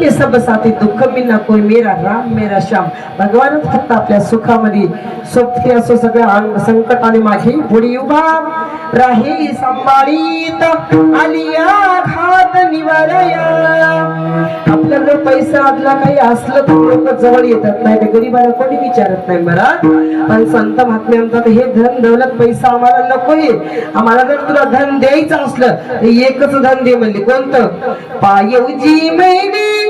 के सब साथी दुख देना कोई दुःख मी ना मेरा राम मेरा श्याम। भगवानच फक्त आपल्या सुखामध्ये सोबती असो सगळ्या संकट आणि माझी पुढे उभा राही सांभाळीत आलिया घात निवारया। आपल्याकडे पैसा आदला काही असलं तर लोक जवळ येतात नाही तर गरीबाला कोणी विचारत नाही बरा पण संत महात्मे म्हणतात हे धन दौलत पैसा आम्हाला नकोय आम्हाला जर तुला धन द्यायचं असलं तर एकच धन दे म्हणले. कोणतं? पायवजी मैने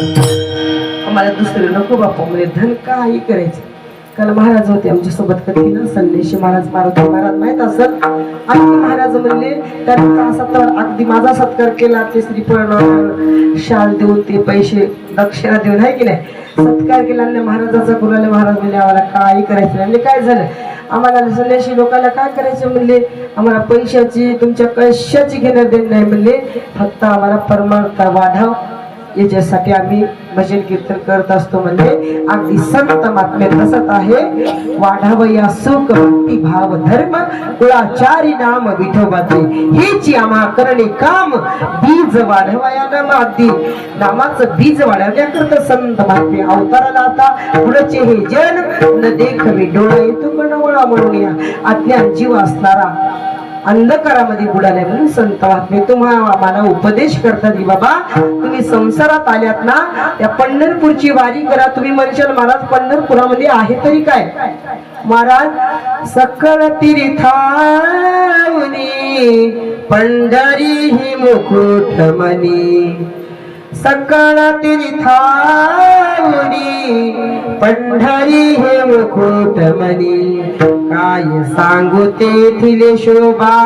आम्हाला दुसरे नको बापा म्हणजे धन काही करायचे. काल महाराज होते आमच्यासोबत कधी ना संदेशी महाराज मारुती महाराज माहीत असत आणि महाराज म्हणले त्यांनी सत्कार अगदी माझा सत्कार केला ते श्रीफळ शाल देऊन ते पैसे दक्षिणा देऊन आहे की नाही? सत्कार केला आणि महाराजाचा कुणाला महाराज म्हणले आम्हाला काही करायचं म्हणजे काय झालं? आम्हाला संन्याशी लोकांना काय करायचं म्हणले? आम्हाला पैशाची तुमच्या कशाची घेणं देणं नाही म्हणले. फक्त आम्हाला परमार्थ वाढाव. याच्यासाठी आम्ही भजन कीर्तन करत असतो म्हणजे अगदी संत महात्म्य तसंच आहे. वाढाव या सुख भक्ती भाव धर्म कुळाचारी नाम विठोबाचे. हेची आम्हा करणे काम बीज वाढवाया नाम अगदी नामाचं बीज वाढवण्याकरता संत मात्मे अवताराला आता पुढचे हे जन? न देखवे डोळा येतो कणवळा म्हणून या. अज्ञान जीव असणारा अंधकारामध्ये बुडाले म्हणून संत मी तुम्हाला मला उपदेश करता की बाबा तुम्ही संसारात आल्यात ना त्या पंढरपूरची वारी करा. तुम्ही म्हणशाल महाराज पंढरपुरामध्ये आहे तरी काय? महाराज सकळ तीर्थावनी पंढरी ही मुकुटमनी सकळ तीर्थावनी पंढरी हे मुकुटमनी काय सांगू तेथील शोभा?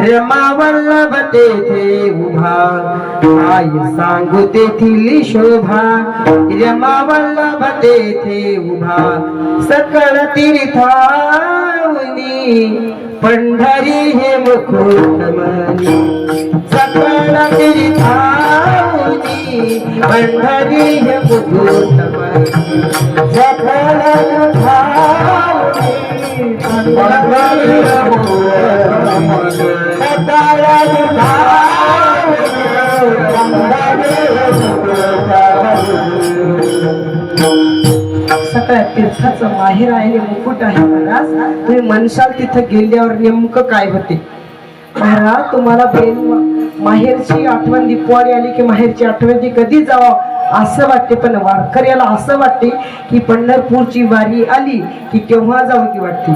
रमा वल्लभ तेथे उभा. काय सांगू तेथील शोभा? रमा वल्लभ तेथे उभा. सकळ तीर्थावनी पंढरी हे मुकुट सकळ तीर्थावनी पंढरी हे मुकुट सकळ सगळ्या तीर्थाचं माहेर आहे मुकुट आहे महाराज. तुम्ही मनशाल तिथं गेल्यावर नेमकं काय होते? महाराज तुम्हाला माहेरची आठवण दीपवाळी आली की माहेरची आठवण ती कधी जावं? असं वाटते पण वारकऱ्याला असं वाटते की पंढरपूरची वारी आली की केव्हा जाऊ ती वाटते?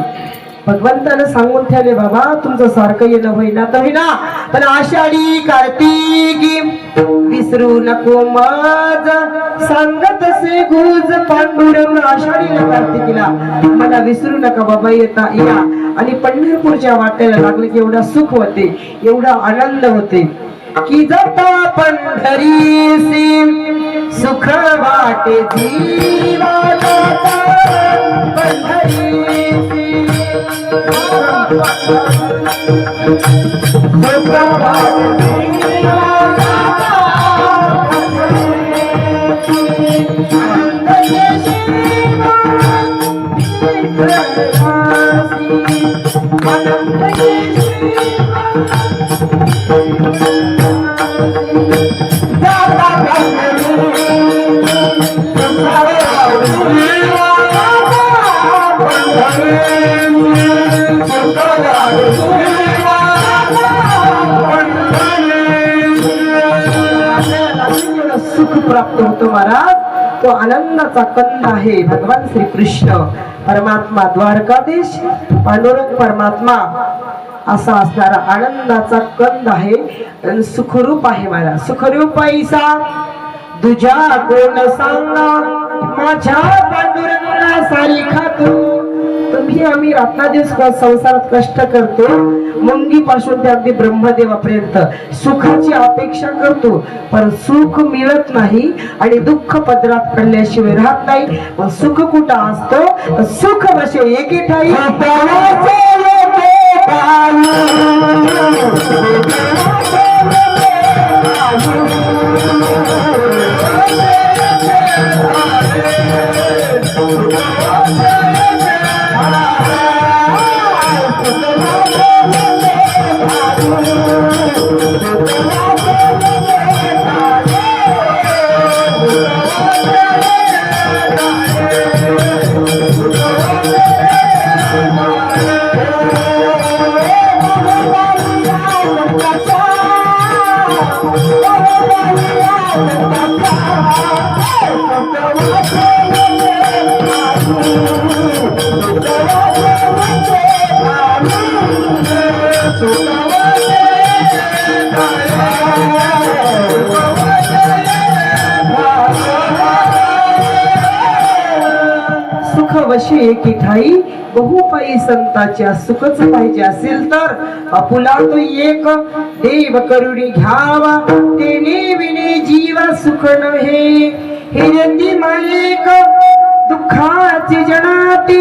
भगवंतानं सांगून ठेवले बाबा तुमचं सारखं येणं होईना तर होईना. पण आषाढी कार्तिकी विसरू नको माझ. सांगत से गुज पांडुरंग आषाढीला कार्तिकीला. मला विसरू नका बाबा येता या. आणि पंढरपूरच्या वाट्याला लागले की एवढा सुख होते एवढा आनंद होते. की जाता पंढरी सुख वाटे जीवा जाता. वाटे जीवा प्राप्त होतो महाराज. तो आनंदाचा कंद आहे. भगवान श्री कृष्ण परमात्मा द्वारकाधीश पांडुरंग परमात्मा असा असणारा आनंदाचा कंद आहे सुखरूप आहे मला सुखरूप पैसा तुझ्या कोण सांगा? माझ्या पांडुरंगा सारी खातू. तुम्ही आम्ही रात्रदिवस संसारात कष्ट करतो मुंगी पासून ते अगदी ब्रह्मदेवापर्यंत. सुखाची अपेक्षा करतो पण सुख मिळत नाही आणि दुःख पदरात पडल्याशिवाय राहत नाही. मग सुख कुठं असतो? सुख बसे एके ठाई. सुख वशी एकी ठाई बहुपाई संताच्या सुखच पाहिजे असेल तर अपुला तो एक देव करुणी घ्यावा. तेने विने जीवा सुख नव्हे. हिरती मायेक दुःखाची जनाती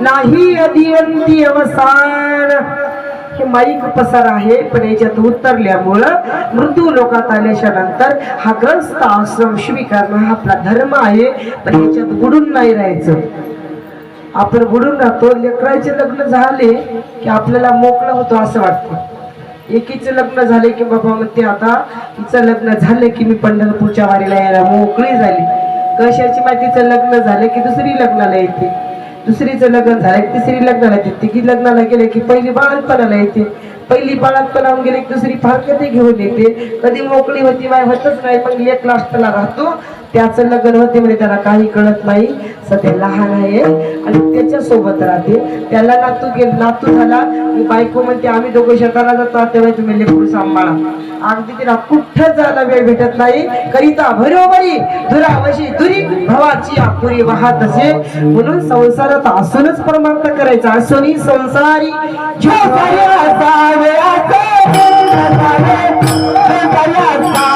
नाही अधियंती अवसान. हे माईक पसार आहे पण याच्यात उतरल्यामुळं मृत्यू लोकात आल्याच्यानंतर हा ग्रस्त आश्रम स्वीकारणं हा आपला धर्म आहे. पण याच्यात बुडून नाही राहायचं. आपण बुडून राहतो लेकराचे लग्न झाले की आपल्याला मोकळं होतो असं वाटतं. एकीचे लग्न झाले की बाबा म्हणते आता तिचं लग्न झालं की मी पंढरपूरच्या वारीला यायला मोकळी झाली. कशाची माहितीचं लग्न झालं की दुसरी लग्नाला येते. दुसरीचं लग्न झालं की तिसरी लग्नाला येते. तिघी लग्नाला गेले की पहिली बाळणपणाला येते. पहिली बाळणपणाहून गेले की दुसरी फारकती घेऊन येते. कधी मोकळी होती माय होतच नाही. मग एक लास्टला राहतो. त्याचं लग्न होते म्हणजे त्याला काही कळत नाही. सध्या लहान आहे. आणि त्याच्या सोबत राहते. त्याला नातू गे नातू झाला. बायको म्हणते आम्ही दोघं शेताला जातो. तेव्हा तुम्ही लेकरू सांभाळा. अगदी तिला कुठं जायला वेळ भेटत नाही. करिता भरोबरी दुरावशी दुरी भवाची आपुरी वाहत असे. म्हणून संसारात असूनच परमार्थ करायचा. असूनही संसारी जो काही असावे असे नसावे, जो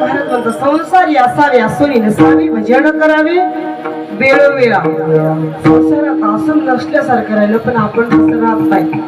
महाराज संसारी असावे असोनी नसावी भजन करावे वेळोवेळा. संसारात असून नसल्यासारखं राहिलं पण आपण तसं राहत नाही.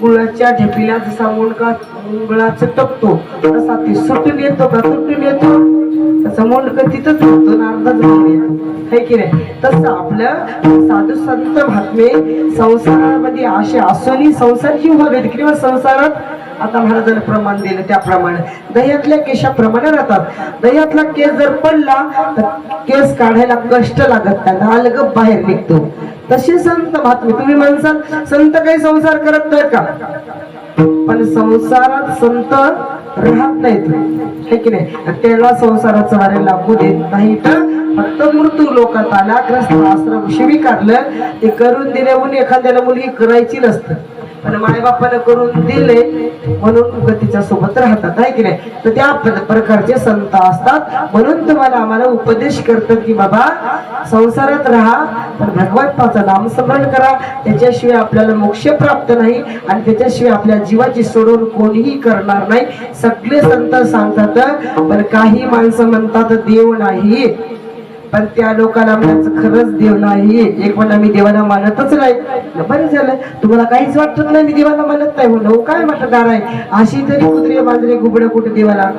गुळाच्या ढेपीला जसा मुंडका मुंगळा चटकतो तसा ते सुटून येतो का तुटून येतो. तसं मुंडक तिथंच होतो अर्धा जळून है की नाही? तसं आपलं साधू संत महात्मे संसारामध्ये असे असूनही संसार जीव किंवा संसारात आता जर प्रमाण दिलं त्याप्रमाणे. दह्यातल्या केशाप्रमाणे राहतात. दह्यातला केस जर पडला तर केस काढायला कष्ट लागत नाही. अलग बाहेर निघतो. तसे संत महात्मे तुम्ही म्हणसाल संत काही संसार करत नाही का? पण संसारात संत राहत नाहीत. हे की नाही? त्याला संसाराचं वारे लागू देत नाही तर फक्त मृत्यू लोकात आला ग्रस्त आश्रम काढलं ते करून दिल्याहून एखाद्याला मुलगी करायची नसतं. पण मायबापानं करून दिले म्हणून गतीच्या सोबत राहतात आहे की नाही? तर त्या प्रकारचे संत असतात. म्हणून तुम्हाला आम्हाला उपदेश करतात की बाबा संसारात राहा पण भगवंताचं नामस्मरण करा. त्याच्याशिवाय आपल्याला मोक्ष प्राप्त नाही आणि त्याच्याशिवाय आपल्या जीवाची सोडून कोणीही करणार नाही. सगळे संत सांगतात पण काही माणसं म्हणतात देव नाही. पण त्या लोकांना म्हणायचं खरंच देव नाही. एक म्हणा मी देवाला मानतच नाही. बरं झालं. तुम्हाला काहीच वाटत नाही मी देवाला मानत नाही. म्हणलं "हो, काय वाटणार आहे? अशी तरी कुत्रे बाजरे गुबडे कुठे देवाला?